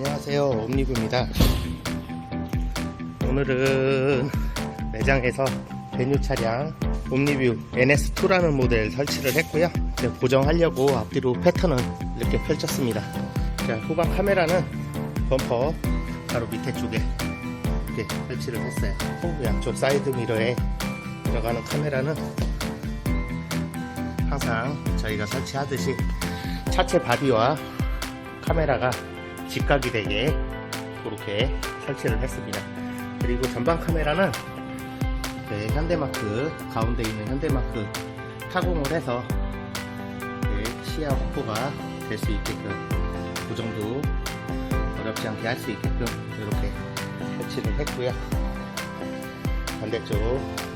안녕하세요. 옴니뷰입니다. 오늘은 매장에서 베뉴 차량 옴니뷰 NS2라는 모델 설치를 했고요. 이제 고정하려고 앞뒤로 패턴을 이렇게 펼쳤습니다. 자, 후방 카메라는 범퍼 바로 밑에 쪽에 이렇게 설치를 했어요. 후 양쪽 사이드 미러에 들어가는 카메라는 항상 저희가 설치하듯이 차체 바디와 카메라가 직각이 되게 그렇게 설치를 했습니다. 그리고 전방 카메라는 네, 현대마크 가운데 있는 현대마크 타공을 해서 네, 시야 확보가 될 수 있게끔 그 정도 어렵지 않게 할 수 있게끔 이렇게 설치를 했고요. 반대쪽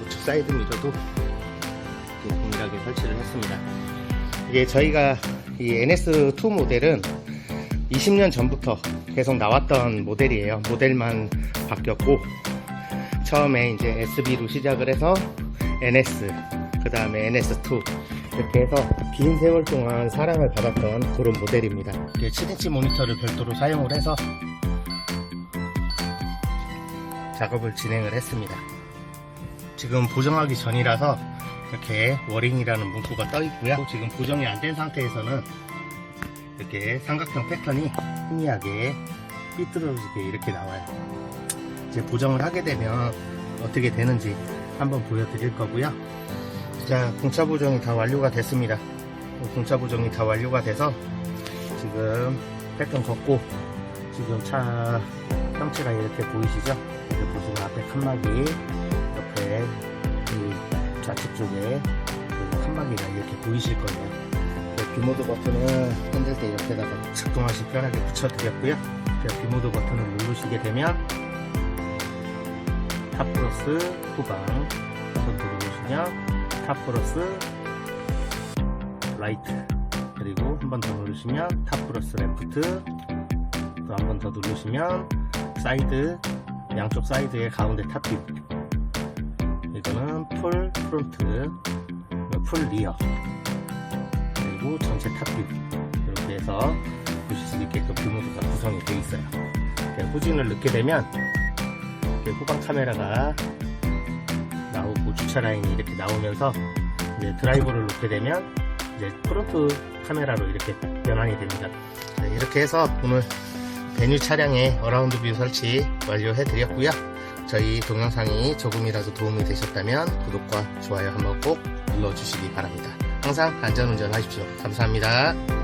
우측 사이드 미러도 이렇게 동일하게 설치를 했습니다. 이게 저희가 이 NS2 모델은 20년 전부터 계속 나왔던 모델이에요. 모델만 바뀌었고 처음에 이제 SB로 시작을 해서 NS 그 다음에 NS2 이렇게 해서 긴 세월 동안 사랑을 받았던 그런 모델입니다. 7인치 모니터를 별도로 사용을 해서 작업을 진행을 했습니다. 지금 보정하기 전이라서 이렇게 워링이라는 문구가 떠 있고요. 지금 보정이 안 된 상태에서는 이렇게 삼각형 패턴이 희미하게 삐뚤어지게 이렇게 나와요. 이제 보정을 하게 되면 어떻게 되는지 한번 보여드릴 거고요. 자, 공차 보정이 다 완료가 됐습니다. 공차 보정이 다 완료가 돼서 지금 패턴 걷고 지금 차 형체가 이렇게 보이시죠? 이렇게 보시면 앞에 칸막이 옆에 이 좌측 쪽에 그 칸막이가 이렇게 보이실 거예요. 그 비모드 버튼을 때 옆에다가 작동하시 편하게 붙여드렸고요. 자, 비모드 버튼을 누르시게 되면 탑 플러스 후방 더 누르시면 탑 플러스 라이트 그리고 한 번 더 누르시면 탑 플러스 레프트 또 한 번 더 누르시면 사이드 양쪽 사이드의 가운데 탑뷰 이거는 풀 프론트 풀 리어 그리고 전체 탑뷰. 이렇게 해서 보실 수 있게끔 뷰모드가 구성이 되어 있어요. 후진을 넣게 되면 이렇게 후방 카메라가 나오고 주차 라인이 이렇게 나오면서 이제 드라이버를 놓게 되면 이제 프론트 카메라로 이렇게 변환이 됩니다. 네, 이렇게 해서 오늘 베뉴 차량의 어라운드 뷰 설치 완료해 드렸고요. 저희 동영상이 조금이라도 도움이 되셨다면 구독과 좋아요 한번 꼭 눌러주시기 바랍니다 항상 안전운전 하십시오. 감사합니다